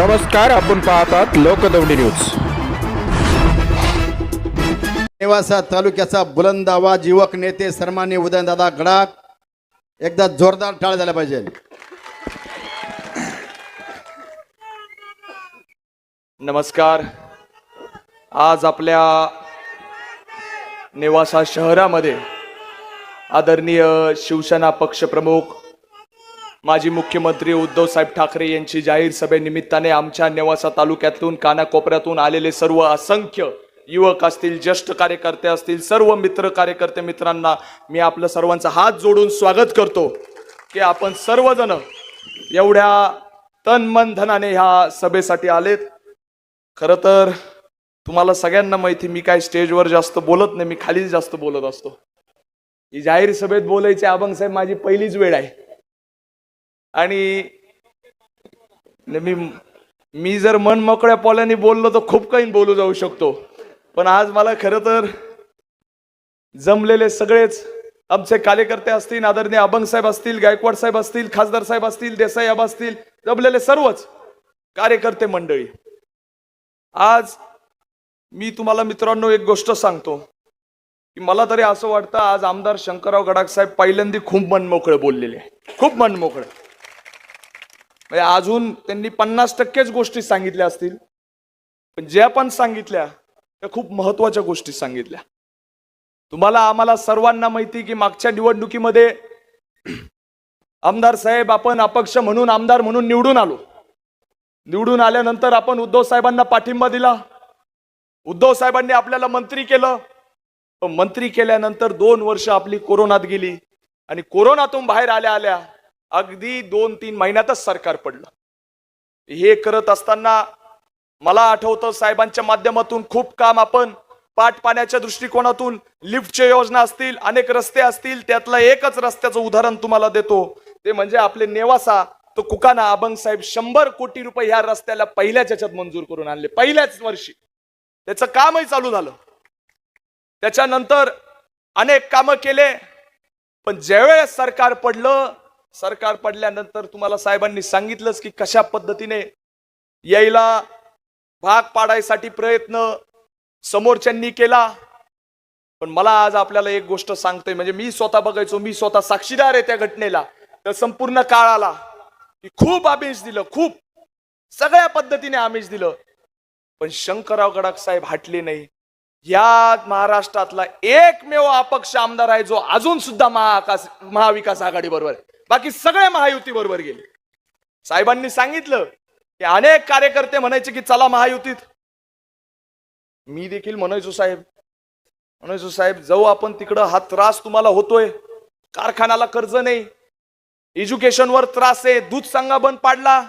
नमस्कार आपण पाहतात लोकदौंडी न्यूज. नेवासा तालुक्याचा बुलंद आवाज युवक नेते सन्मान्य उदयनदादा गडाख एकदा जोरदार टाळ झाला पाहिजे. नमस्कार. आज आपल्या नेवासा शहरामध्ये आदरणीय शिवसेना पक्षप्रमुख माजी मुख्यमंत्री उद्धव साहेब ठाकरे यांची जाहीर सभेनिमित्ताने आमच्या नेवासा तालुक्यातून कानाकोपऱ्यातून आलेले सर्व असंख्य युवक असतील ज्येष्ठ कार्यकर्ते असतील सर्व मित्र कार्यकर्ते मित्रांना मी आपलं सर्वांचा हात जोडून स्वागत करतो की आपण सर्वजण एवढ्या तन मन धनाने ह्या सभेसाठी आलेत. खरं तर तुम्हाला सगळ्यांना माहिती मी काय स्टेजवर जास्त बोलत नाही मी खालीच जास्त बोलत असतो. ही जाहीर सभेत बोलायची अभंग साहेब माझी पहिलीच वेळ आहे. आणि मी मी जर मन मोकळ्या पोल्याने बोललो तर खूप काही बोलू जाऊ शकतो. पण आज मला खरं तर जमलेले सगळेच आमचे कार्यकर्ते असतील आदरणीय अभंग साहेब असतील गायकवाड साहेब असतील खासदार साहेब असतील देसाई आबा असतील जमलेले सर्वच कार्यकर्ते मंडळी. आज मी तुम्हाला मित्रांनो एक गोष्ट सांगतो की मला तरी असं वाटतं आज आमदार शंकरराव गडाख साहेब पहिल्यांदा खूप मनमोकळे बोललेले. खूप मनमोकळे म्हणजे अजून त्यांनी पन्नास टक्केच गोष्टी सांगितल्या असतील. पण ज्या पण सांगितल्या त्या खूप महत्त्वाच्या गोष्टी सांगितल्या. तुम्हाला आम्हाला सर्वांना माहिती की मागच्या निवडणुकीमध्ये आमदार साहेब आपण अपक्ष म्हणून आमदार म्हणून निवडून आलो. निवडून आल्यानंतर आपण उद्धव साहेबांना पाठिंबा दिला. उद्धव साहेबांनी आपल्याला मंत्री केलं. पण मंत्री केल्यानंतर दोन वर्ष आपली कोरोनात गेली. आणि कोरोनातून बाहेर आल्या आल्या अगदी दोन तीन महिन्यातच सरकार पडलं. हे करत असताना मला आठवतं साहेबांच्या माध्यमातून खूप काम आपण पाट पाण्याच्या दृष्टिकोनातून लिफ्टच्या योजना असतील अनेक रस्ते असतील त्यातलं एकच रस्त्याचं उदाहरण तुम्हाला देतो. ते म्हणजे आपले नेवासा तो कुकाना अभंग साहेब शंभर कोटी रुपये ह्या रस्त्याला पहिल्याच याच्यात मंजूर करून आणले पहिल्याच वर्षी. त्याचं कामही चालू झालं. त्याच्यानंतर अनेक कामं केले पण ज्यावेळेस सरकार पडलं सरकार पडल्यानंतर तुम्हाला साहेबांनी सांगितलंच की कशा पद्धतीने यायला भाग पाडायसाठी प्रयत्न समोरच्यांनी केला. पण मला आज आपल्याला एक गोष्ट सांगतोय म्हणजे मी स्वतः बघायचो मी स्वतः साक्षीदार आहे त्या घटनेला. त्या संपूर्ण काळाला की खूप आमिष दिलं खूप. सगळ्या पद्धतीने आमिष दिलं. पण शंकरराव गडाख साहेब हटले नाही. या महाराष्ट्रातला एकमेव अपक्ष आमदार आहे जो अजून सुद्धा महाकास महाविकास आघाडी बरोबर आहे. बाकी सगळे महायुती बरोबर गेले. साहेबांनी सांगितलं की अनेक कार्यकर्ते म्हणायचे की चला महायुतीत. मी देखील म्हणायचो साहेब. म्हणायचो साहेब जाऊ आपण तिकडं हा त्रास तुम्हाला होतोय. कारखान्याला कर्ज नाही. एज्युकेशनवर त्रास आहे. दूध सांगा बंद पाडला.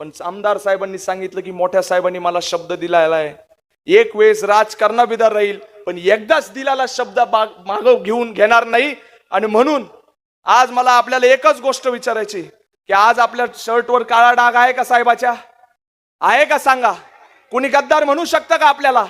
पण आमदार साहेबांनी सांगितलं की मोठ्या साहेबांनी मला शब्द दिलेला आहे. एक वेळेस राजकारणाबिदार राहील पण एकदाच दिलेला शब्द माग घेऊन घेणार नाही. आणि म्हणून आज मला आपल्याला एकच गोष्ट विचारायची की आज आपल्या शर्टवर काळा डाग आहे का साहेबाच्या? आहे का सांगा? कोणी गद्दार म्हणू शकतं का आपल्याला?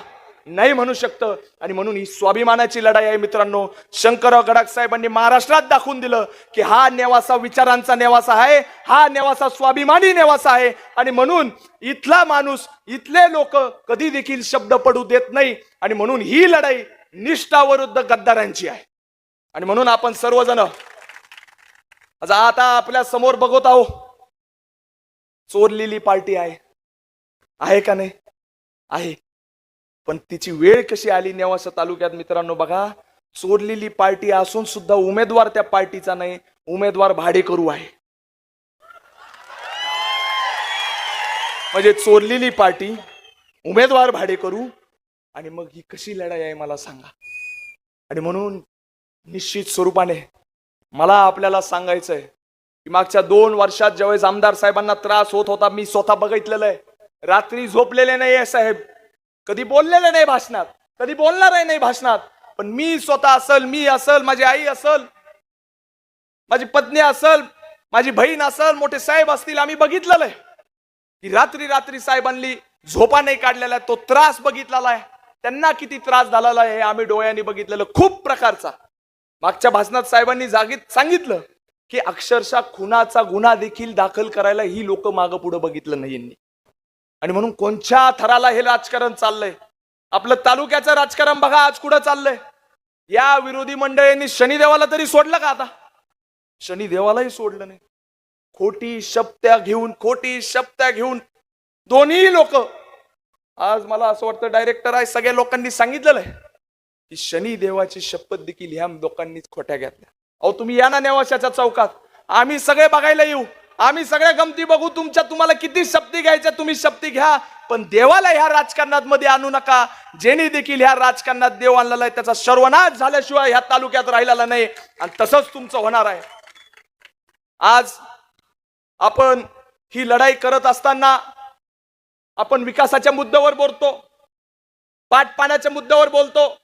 नाही म्हणू शकतं. आणि म्हणून ही स्वाभिमानाची लढाई आहे मित्रांनो. शंकरराव गडाख साहेबांनी महाराष्ट्रात दाखवून दिलं की हा नेवासा विचारांचा नेवासा आहे हा नेवासा स्वाभिमानी नेवासा आहे. आणि म्हणून इथला माणूस इथले लोक कधी देखील शब्द पडू देत नाही. आणि म्हणून ही लढाई निष्ठाविरुद्ध गद्दारांची आहे. आणि म्हणून आपण सर्वजण आज आता आपल्यासमोर बघत आहो. चोरलेली पार्टी आहे. आहे का नाही? आहे. पण तिची वेळ कशी आली नेवासा तालुक्यात मित्रांनो बघा. चोरलेली पार्टी असून सुद्धा उमेदवार त्या पार्टीचा नाही उमेदवार भाडेकरू आहे. म्हणजे चोरलेली पार्टी उमेदवार भाडेकरू आणि मग ही कशी लढाई आहे मला सांगा. आणि म्हणून निश्चित स्वरूपाने मला आपल्याला सांगायचंय की मागच्या दोन वर्षात ज्यावेळेस आमदार साहेबांना त्रास होत होता मी स्वतः बघितलेलं आहे. रात्री झोपलेले नाही आहे साहेब. कधी बोललेले नाही भाषणात. कधी बोलणार नाही भाषणात. पण मी स्वतः असल मी असल माझी आई असल माझी पत्नी असल माझी बहीण असल मोठे साहेब असतील आम्ही बघितलेलं आहे. की रात्री रात्री साहेबांनी झोपा नाही काढलेला आहे तो त्रास बघितलेला आहे. त्यांना किती त्रास झालेला आहे हे आम्ही डोळ्यांनी बघितलेलं खूप प्रकारचा. मागच्या भाषणात साहेबांनी जागीत सांगितलं की अक्षरशः खुनाचा गुन्हा देखील दाखल करायला ही लोक मागं पुढे बघितलं नाही यांनी. आणि म्हणून कोणत्या थराला हे राजकारण चाललंय? आपलं तालुक्याचं राजकारण बघा आज कुठं चाललंय? या विरोधी मंडळींनी शनिदेवाला तरी सोडलं का आता? शनिदेवालाही सोडलं नाही. खोटी शब्त्या घेऊन खोटी शब्त्या घेऊन दोन्ही लोक आज मला असं वाटतं डायरेक्टर आहे सगळ्या लोकांनी सांगितलेलं आहे. की शनी देवाची शपथ देखील ह्या लोकांनीच खोट्या घेतल्या. अहो तुम्ही या ना नेवाशाच्या चौकात. आम्ही सगळे बघायला येऊ. आम्ही सगळ्या गमती बघू. तुमच्या तुम्हाला किती शक्ती घ्यायच्या तुम्ही शक्ती घ्या. पण देवाला ह्या राजकारणात मध्ये आणू नका. जेणे देखील ह्या राजकारणात देव आणलेला आहे. त्याचा सर्वनाश झाल्याशिवाय ह्या तालुक्यात राहिलेला नाही. आणि तसंच तुमचं होणार आहे. आज आपण ही लढाई करत असताना आपण विकासाच्या मुद्द्यावर बोलतो. पाट पाण्याच्या मुद्द्यावर बोलतो.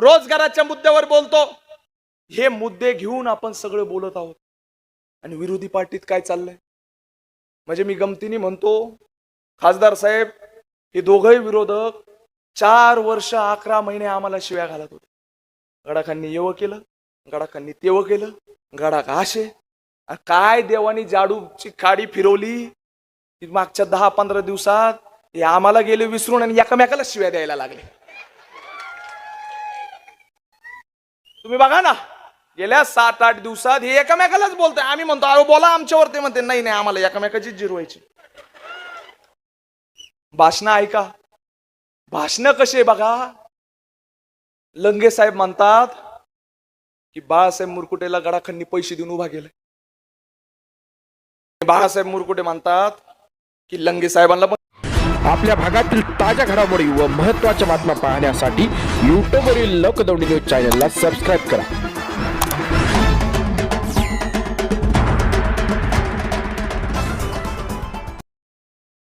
रोजगाराच्या मुद्द्यावर बोलतो. हे मुद्दे घेऊन आपण सगळं बोलत आहोत. आणि विरोधी पार्टीत काय चाललंय? म्हणजे मी गमतीने म्हणतो खासदार साहेब हे दोघही विरोधक चार वर्ष अकरा महिने आम्हाला शिव्या घालत होते. गडाखांनी येवं केलं गडाखांनी तेवं केलं गडाख आशे काय देवानी जाडूची काडी फिरवली? मागच्या दहा पंधरा दिवसात हे आम्हाला गेले विसरून आणि एकमेकाला शिव्या द्यायला लागले. तुम्ही बघा ना गेल्या सात आठ दिवसात हे एकामेकालाच बोलतोय. आम्ही म्हणतो अरे बोला आमच्यावर ते म्हणते नाही नाही आम्हाला एकामेकाचीच जिरवायची भाषण ऐका. भाषण कसे बघा. लंगे साहेब म्हणतात की बाळासाहेब मुरकुटेला गडाखंडी पैसे देऊन उभा केलाय. बाळासाहेब मुरकुटे म्हणतात की लंगे साहेबांना पण आपल्या भागातील ताज्या घडामोडी व महत्त्वाच्या बातम्या पाहण्यासाठी यूट्यूबवरील लोकदौंडी न्यूज चॅनलला सबस्क्राईब करा.